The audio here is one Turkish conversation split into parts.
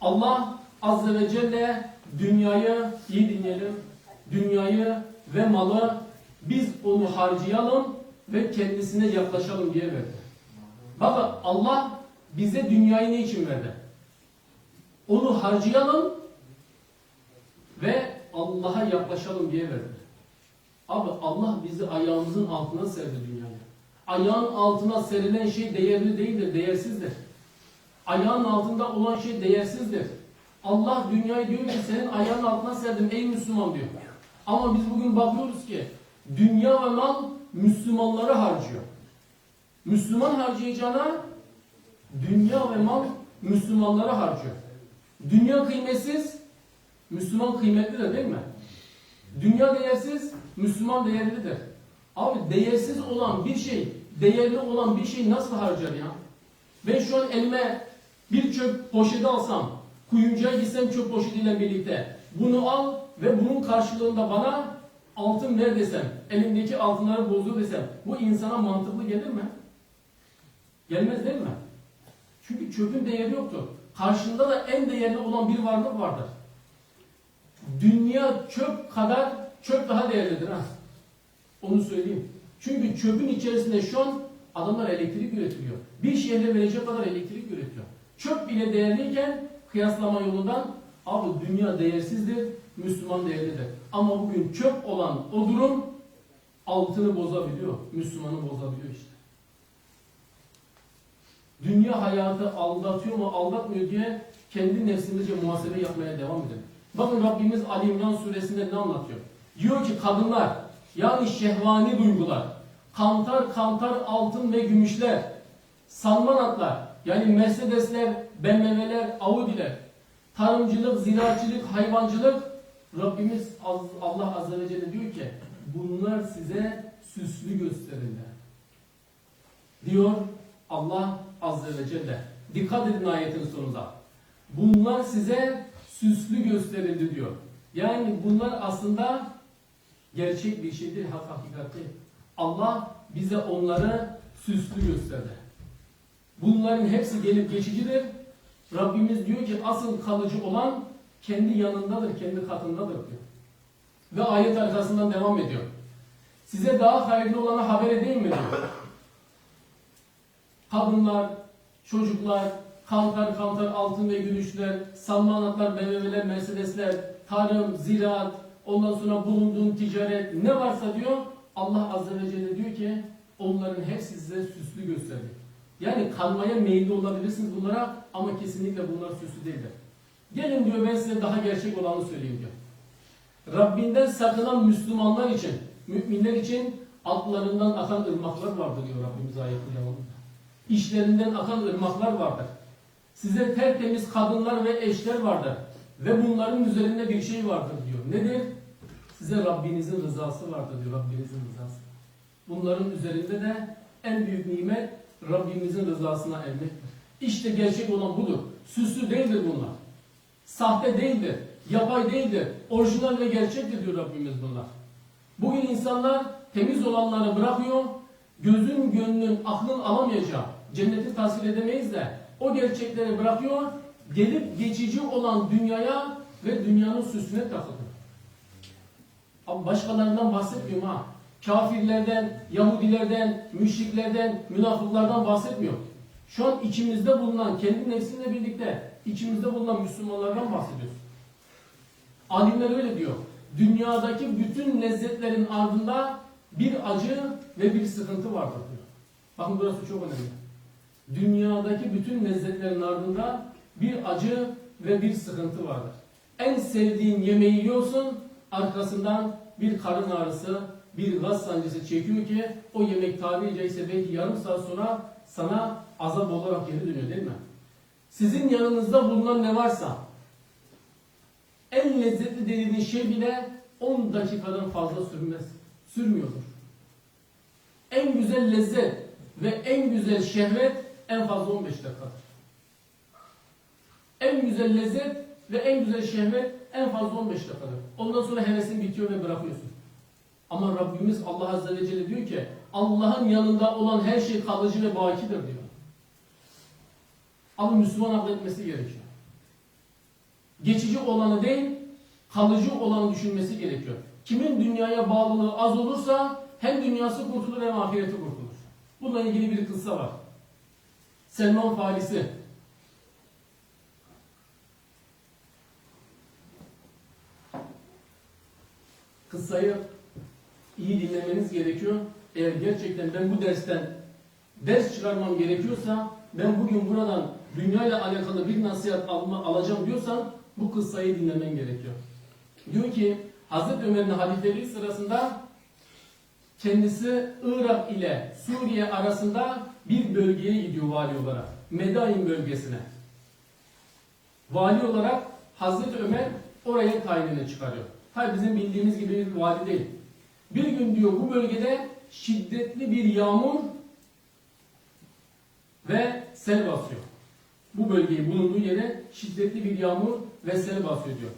Allah Azze ve Celle dünyayı, iyi dinleyelim, dünyayı ve malı biz onu harcayalım ve kendisine yaklaşalım diye verdi. Bakın Allah bize dünyayı ne için verdi? Onu harcayalım ve Allah'a yaklaşalım diye verdi. Abi Allah bizi ayağımızın altına serdi dünyaya. Ayağın altına serilen şey değerli değildir, değersizdir. Ayağın altında olan şey değersizdir. Allah dünyayı diyor ki senin ayağın altına serdim ey Müslüman diyor. Ama biz bugün bakıyoruz ki dünya ve mal Müslümanları harcıyor. Müslüman harcayacağına dünya ve mal Müslümanları harcıyor. Dünya kıymetsiz, Müslüman kıymetlidir değil mi? Dünya değersiz, Müslüman değerlidir. Abi değersiz olan bir şey, değerli olan bir şey nasıl harcar ya? Ben şu an elime bir çöp poşeti alsam, kuyumcuya gitsem çöp poşetiyle birlikte bunu al ve bunun karşılığında bana altın ver desem, elimdeki altınları bozdur desem bu insana mantıklı gelir mi? Gelmez değil mi? Çünkü çöpün değeri yoktur. Karşında da en değerli olan bir varlık vardır. Dünya çöp kadar çöp daha değerlidir ha. Onu söyleyeyim. Çünkü çöpün içerisinde şu an adamlar elektrik üretiyor. Bir şehre verecek kadar elektrik üretiyor. Çöp bile değerliyken kıyaslama yolundan abi dünya değersizdir, Müslüman değerlidir. Ama bugün çöp olan o durum altını bozabiliyor, Müslümanı bozabiliyor işte. Dünya hayatı aldatıyor mu, aldatmıyor diye kendi nefsimizce muhasebe yapmaya devam edelim. Bakın Rabbimiz Ali İmran suresinde ne anlatıyor? Diyor ki kadınlar, yani şehvani duygular, kantar kantar altın ve gümüşler, salman atlar, yani Mercedesler, BMW'ler, Audi'ler, tarımcılık, ziraatçılık, hayvancılık, Rabbimiz Allah Azze ve Celle diyor ki, bunlar size süslü gösterirler. Diyor Allah Azze ve Celle. Dikkat edin ayetin sonunda. Bunlar size süslü gösterildi diyor. Yani bunlar aslında gerçek bir şeydir, hak hakikat değil. Allah bize onları süslü gösterdi. Bunların hepsi gelip geçicidir. Rabbimiz diyor ki asıl kalıcı olan kendi yanındadır, kendi katındadır diyor. Ve ayet arkasından devam ediyor. Size daha hayırlı olanı haber edeyim mi diyor. Kadınlar, çocuklar, kantar kantar altın ve gümüşler, salmanatlar, BMW'ler, Mercedesler, tarım, ziraat, ondan sonra bulunduğun ticaret ne varsa diyor Allah Azze ve Celle diyor ki onların hepsi size süslü gösterdi. Yani kanmaya meyilli olabilirsiniz bunlara ama kesinlikle bunlar süslü değiller. Gelin diyor ben size daha gerçek olanı söyleyeyim diyor. Rabbinden sakınan Müslümanlar için, müminler için altlarından akan ırmaklar vardır diyor Rabbimiz ayetin devamında. İşlerinden akan ırmaklar vardır. Size tertemiz kadınlar ve eşler vardır. Ve bunların üzerinde bir şey vardır diyor. Nedir? Size Rabbinizin rızası vardır diyor. Rabbinizin rızası. Bunların üzerinde de en büyük nimet Rabbimizin rızasına ermektir. İşte gerçek olan budur. Süslü değildir bunlar. Sahte değildir. Yapay değildir. Orijinal ve gerçektir diyor Rabbimiz bunlar. Bugün insanlar temiz olanları bırakıyor. Gözün, gönlün, aklın alamayacağı cenneti tasvir edemeyiz de o gerçekleri bırakıyor. Gelip geçici olan dünyaya ve dünyanın süsüne takılıyor. Başkalarından bahsetmiyorum ha. Kafirlerden, Yahudilerden, müşriklerden, münafıklardan bahsetmiyorum. Şu an içimizde bulunan, kendi nefsinle birlikte içimizde bulunan Müslümanlardan bahsediyoruz. Alimler öyle diyor. Dünyadaki bütün lezzetlerin ardında bir acı ve bir sıkıntı vardır diyor. Bakın burası çok önemli. Dünyadaki bütün lezzetlerin ardında bir acı ve bir sıkıntı vardır. En sevdiğin yemeği yiyorsun, arkasından bir karın ağrısı, bir gaz sancısı çekiyor ki o yemek tabiri caizse belki yarım saat sonra sana azap olarak geri dönüyor değil mi? Sizin yanınızda bulunan ne varsa en lezzetli dediğiniz şey bile 10 dakikadan fazla sürmez. Sürmüyordur. En güzel lezzet ve en güzel şehvet en fazla 15 dakikadır. En güzel lezzet ve en güzel şehvet en fazla 15 dakikadır. Ondan sonra hevesin bitiyor ve bırakıyorsun. Ama Rabbimiz Allah Azze ve Celle diyor ki Allah'ın yanında olan her şey kalıcı ve bakidir diyor. Ama Müslüman akletmesi gerekiyor. geçici olanı değil, kalıcı olanı düşünmesi gerekiyor. Kimin dünyaya bağlılığı az olursa hem dünyası kurtulur hem ahireti kurtulur. Bununla ilgili bir kıssa var. Selman Farisi. Kıssayı iyi dinlemeniz gerekiyor. Eğer gerçekten ben bu dersten ders çıkarmam gerekiyorsa ben bugün buradan dünya ile alakalı bir nasihat alma, alacağım diyorsan bu kıssayı dinlemen gerekiyor. Diyor ki Hazreti Ömer'in halifeliği sırasında kendisi Irak ile Suriye arasında bir bölgeye gidiyor vali olarak. Medain bölgesine. Vali olarak Hazreti Ömer oraya tayinini çıkarıyor. Tabi bizim bildiğimiz gibi bir vali değil. Bir gün diyor bu bölgede şiddetli bir yağmur ve sel basıyor. Bu bölgeyi bulunduğu yere şiddetli bir yağmur ve sel basıyor diyor.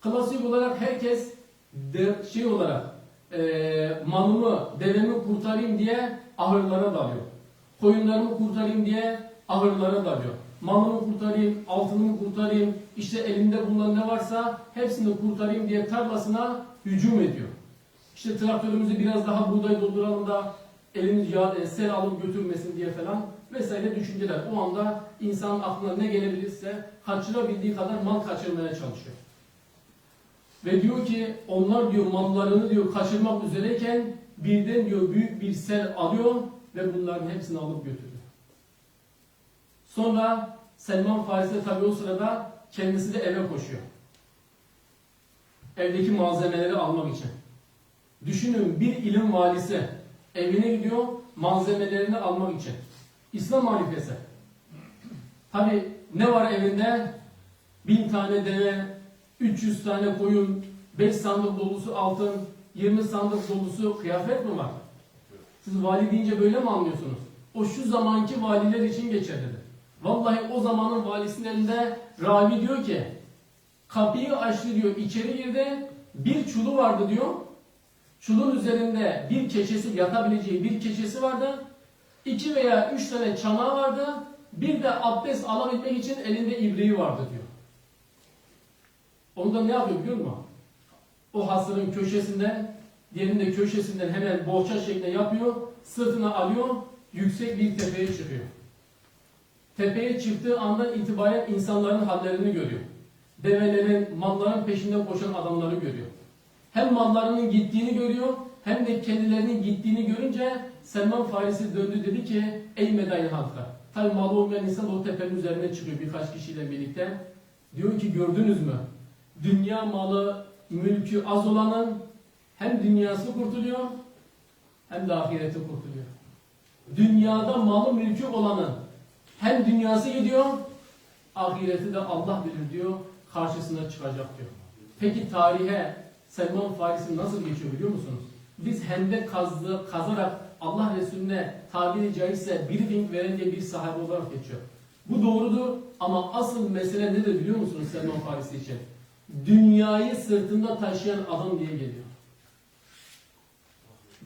Klasik olarak herkes de, şey olarak e, malımı, devemi kurtarayım diye ahırlara dalıyor. Koyunlarımı kurtarayım diye ahırlara dalıyor. Malımı kurtarayım, altınımı kurtarayım, işte elimde bulunan ne varsa hepsini kurtarayım diye tarlasına hücum ediyor. İşte traktörümüzü biraz daha buğday dolduralım da elimiz yağ, e, sel alıp götürmesin diye falan vesaire düşünceler. O anda insanın aklına ne gelebilirse kaçırabildiği kadar mal kaçırmaya çalışıyor. Ve diyor ki onlar diyor mallarını diyor kaçırmak üzereyken birden diyor büyük bir sel alıyor ve bunların hepsini alıp götürüyor. Sonra Selman Farisi de tabii o sırada kendisi de eve koşuyor. Evdeki malzemeleri almak için. Düşünün bir ilim valisi evine gidiyor malzemelerini almak için. İslam halifesi. Tabi ne var evinde? Bin tane deve, 300 tane koyun, 5 sandık dolusu altın, 20 sandık dolusu kıyafet mi var? Siz vali deyince böyle mi anlıyorsunuz? O şu zamanki valiler için geçerlidir. Vallahi o zamanın valisinin elinde ravi diyor ki kapıyı açtı diyor içeri girdi bir çulu vardı diyor. Çulun üzerinde bir keçesi yatabileceği bir keçesi vardı. İki veya üç tane çanağı vardı. Bir de abdest alabilmek için elinde ibriği vardı diyor. Onda ne yapıyor biliyor musun? O hasırın köşesinden, diğerinin de köşesinden hemen bohça şeklinde yapıyor. Sırtına alıyor, yüksek bir tepeye çıkıyor. Tepeye çıktığı andan itibaren insanların hallerini görüyor. Develerin, malların peşinden koşan adamları görüyor. Hem mallarının gittiğini görüyor, hem de kendilerinin gittiğini görünce Selman Farisi döndü dedi ki, ey Medayın halka. Tabi malı olmayan insan o tepenin üzerine çıkıyor birkaç kişiyle birlikte. Diyor ki gördünüz mü? Dünya malı, mülkü az olanın hem dünyası kurtuluyor, hem de ahireti kurtuluyor. Dünyada malı mülkü olanın hem dünyası gidiyor, ahireti de Allah bilir diyor, karşısına çıkacak diyor. Peki tarihe Selman Farisi nasıl geçiyor biliyor musunuz? Biz hendek kazdı, kazarak Allah Resulüne tabiri caizse briefing veren diye bir sahabe olarak geçiyor. Bu doğrudur ama asıl mesele nedir biliyor musunuz Selman Farisi için? Dünyayı sırtında taşıyan adam diye geliyor.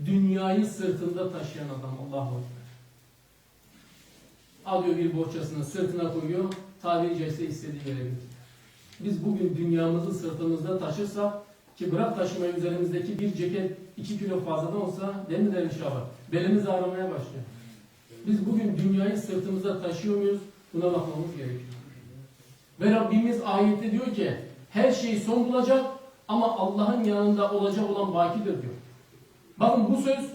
Dünyayı sırtında taşıyan adam Allahu Ekber. Alıyor bir bohçasını sırtına koyuyor, tabiri caizse istediği yere götürüyor. Biz bugün dünyamızı sırtımızda taşırsak ki bırak taşımayı üzerimizdeki bir ceket 2 kilo fazladan olsa değil mi der inşallah. Belimiz ağrımaya başlıyor. Biz bugün dünyayı sırtımızda taşıyor muyuz? Buna bakmamız gerekiyor. Ve Rabbimiz ayette diyor ki her şey son bulacak ama Allah'ın yanında olacak olan bakidir diyor. Bakın bu söz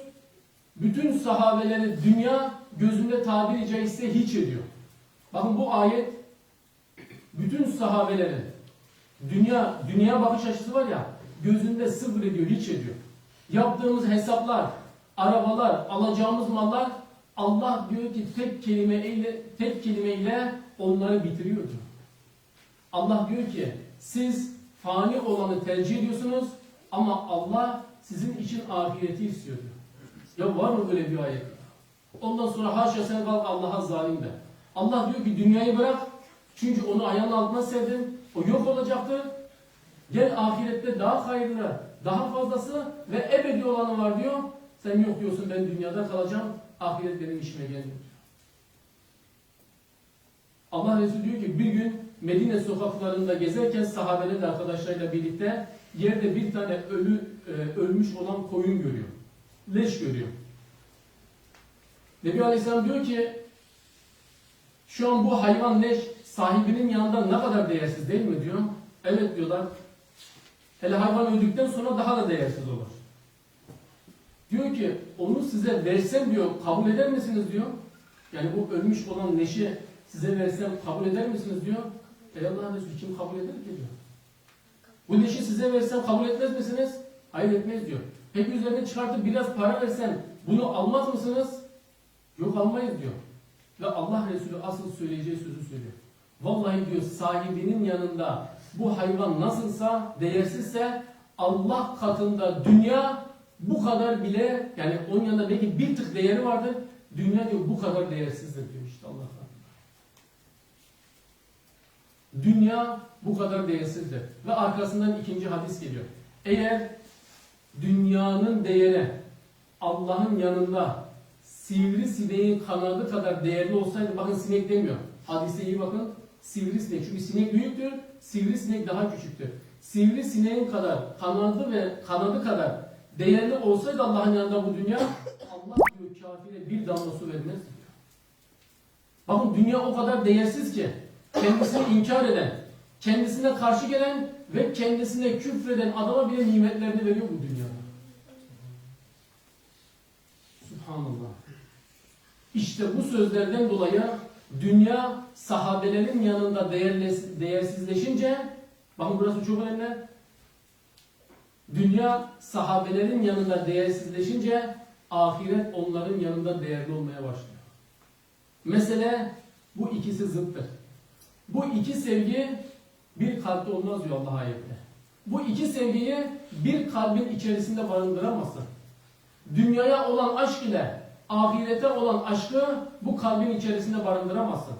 bütün sahabeleri dünya gözünde tabiri caizse hiç ediyor. Bakın bu ayet bütün sahabelerin dünya dünya bakış açısı var ya gözünde sıfır ediyor, hiç ediyor. Yaptığımız hesaplar, arabalar, alacağımız mallar Allah diyor ki tek kelimeyle tek kelimeyle onları bitiriyor diyor. Allah diyor ki siz fani olanı tercih ediyorsunuz ama Allah sizin için ahireti istiyor diyor. Ya var mı böyle bir ayet? Ondan sonra haşa sen kalk Allah'a zalim de. Allah diyor ki dünyayı bırak çünkü onu ayağın altına sevdin. O yok olacaktır. Gel ahirette daha hayırlı, daha fazlası ve ebedi olanı var diyor. Sen yok diyorsun ben dünyada kalacağım. Ahiret benim işime gelmiyor. Allah Resulü diyor ki bir gün Medine sokaklarında gezerken sahabelerle arkadaşlarıyla birlikte yerde bir tane ölü e, ölmüş olan koyun görüyor. Leş görüyor. Nebi Aleyhisselam diyor ki şu an bu hayvan leş sahibinin yanında ne kadar değersiz değil mi diyor. Evet diyorlar. Hele hayvan öldükten sonra daha da değersiz olur. Diyor ki onu size versem diyor kabul eder misiniz diyor. Yani bu ölmüş olan leşi size versem kabul eder misiniz diyor. Ey Allah'ın Resulü kim kabul eder ki diyor. Bu leşi size versem kabul etmez misiniz? Hayır etmez diyor. Peki üzerine çıkartıp biraz para versem bunu almaz mısınız? Yok almayız diyor. Ve Allah Resulü asıl söyleyeceği sözü söylüyor. Vallahi diyor sahibinin yanında bu hayvan nasılsa değersizse Allah katında dünya bu kadar bile yani onun yanında belki bir tık değeri vardır. Dünya diyor bu kadar değersizdir diyor işte Allah katında. Dünya bu kadar değersizdir. Ve arkasından ikinci hadis geliyor. Eğer dünyanın değeri Allah'ın yanında sivrisineğin kanadı kadar değerli olsaydı bakın sinek demiyor. Hadise iyi bakın. Sivrisinek. Çünkü sinek büyüktür. Sivrisinek daha küçüktür. Sivrisineğin kadar kanadı ve kanadı kadar değerli olsaydı Allah'ın yanında bu dünya Allah diyor kafire bir damla su vermez diyor. Bakın dünya o kadar değersiz ki kendisini inkar eden, kendisine karşı gelen ve kendisine küfreden adama bile nimetlerini veriyor bu dünyada. Subhanallah. İşte bu sözlerden dolayı dünya sahabelerin yanında değerli, değersizleşince bakın burası çok önemli. Dünya sahabelerin yanında değersizleşince ahiret onların yanında değerli olmaya başlıyor. Mesele bu ikisi zıttır. Bu iki sevgi bir kalpte olmaz diyor Allah ayette. Bu iki sevgiyi bir kalbin içerisinde barındıramazsın. Dünyaya olan aşk ile ahirete olan aşkı bu kalbin içerisinde barındıramazsın.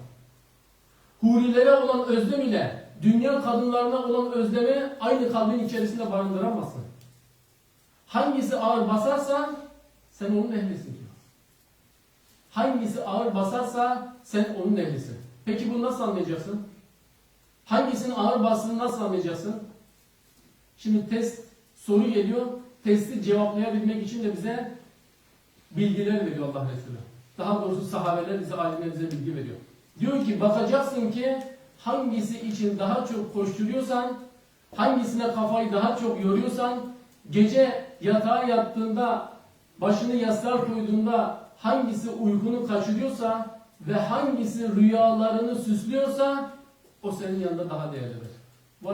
Hurilere olan özlem ile dünya kadınlarına olan özlemi aynı kalbin içerisinde barındıramazsın. Hangisi ağır basarsa sen onun ehlisin diyor. Hangisi ağır basarsa sen onun ehlisin. Peki bunu nasıl anlayacaksın? Hangisinin ağır bastığını nasıl anlayacaksın? Şimdi test soru geliyor. Testi cevaplayabilmek için de bize bilgiler veriyor Allah Resulü. Daha doğrusu sahabeler bize, alimler bilgi veriyor. Diyor ki bakacaksın ki hangisi için daha çok koşturuyorsan, hangisine kafayı daha çok yoruyorsan, gece yatağa yattığında, başını yastığa koyduğunda hangisi uykunu kaçırıyorsa ve hangisi rüyalarını süslüyorsa o senin yanında daha değerlidir.